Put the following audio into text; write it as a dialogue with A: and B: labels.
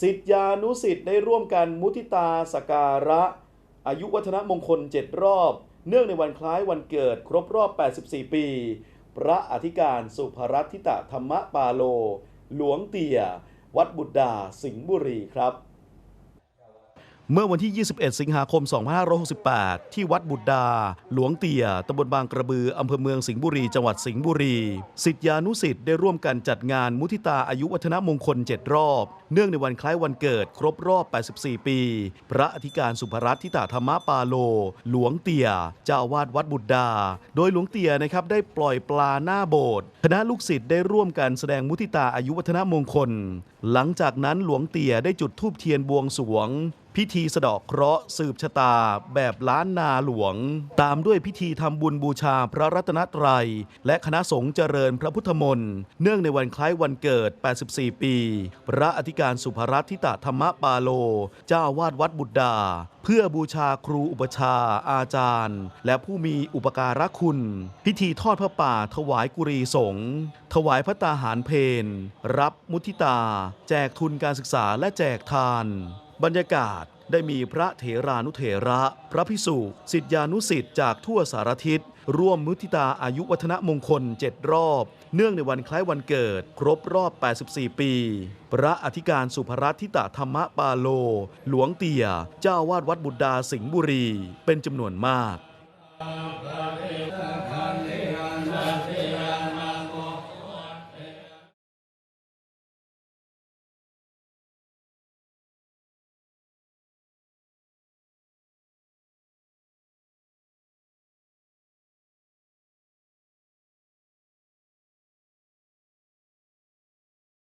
A: สิทธานุสิทธิ์ได้ร่วมกันมุทิตาสกการะ อายุวัฒนมงคล 7 รอบ เนื่องในวันคล้ายวันเกิดครบรอบ 84 ปี พระอธิการสุภรัตทิตะธรรมปาโล หลวงเตี่ย วัดบุตรดาสิงห์บุรีครับ เมื่อวันที่ 21 สิงหาคม 2568 ที่วัดบุตรดา หลวงเตียตำบลบางกระบือ อำเภอเมืองสิงห์บุรี จังหวัดสิงห์บุรี สิทธิานุสิทธิ์ได้ร่วมกันจัดงานมุทิตาอายุวัฒนมงคล 7 รอบ เนื่องในวันคล้ายวันเกิดครบรอบ 84 ปี พระอธิการสุภรัตน์ทิตาธรรมปาโล หลวงเตียเจ้าวาดวัดบุตรดา โดยหลวงเตียนะครับได้ปล่อยปลาหน้าโบสถ์คณะลูกศิษย์ได้ร่วมกันแสดงมุทิตาอายุวัฒนมงคล หลังจากนั้นหลวงเตียได้จุดธูปเทียนบวงสรวง พิธีสะเดาะเคราะห์สืบชะตาแบบล้านนาหลวง ตามด้วยพิธีทำบุญบูชาพระรัตนตรัย และคณะสงฆ์เจริญพระพุทธมนต์เนื่องในวันคล้ายวันเกิด 84 ปี พระอธิการสุภรัตทิตธรรมปาโล เจ้าวาดวัดบุตรดา เพื่อบูชาครูอุปชาอาจารย์ และผู้มีอุปการะคุณ พิธีทอดพระป่าถวายกุรีสงฆ์ถวายพระตาหารเพนรับมุทิตา แจกทุนการศึกษาและแจกทาน บรรยากาศได้มีพระเถรานุเถระ พระพิสุสิทธานุสิทธิ์จากทั่วสารทิศร่วมมุทิตาอายุวัฒนมงคล 7 รอบ เนื่องในวันคล้ายวันเกิด ครบรอบ 84 ปี พระอธิการสุภรัตทิตาธรรมปาโล หลวงเตีย เจ้าวาดวัดบุดดาสิงห์บุรี เป็นจำนวนมาก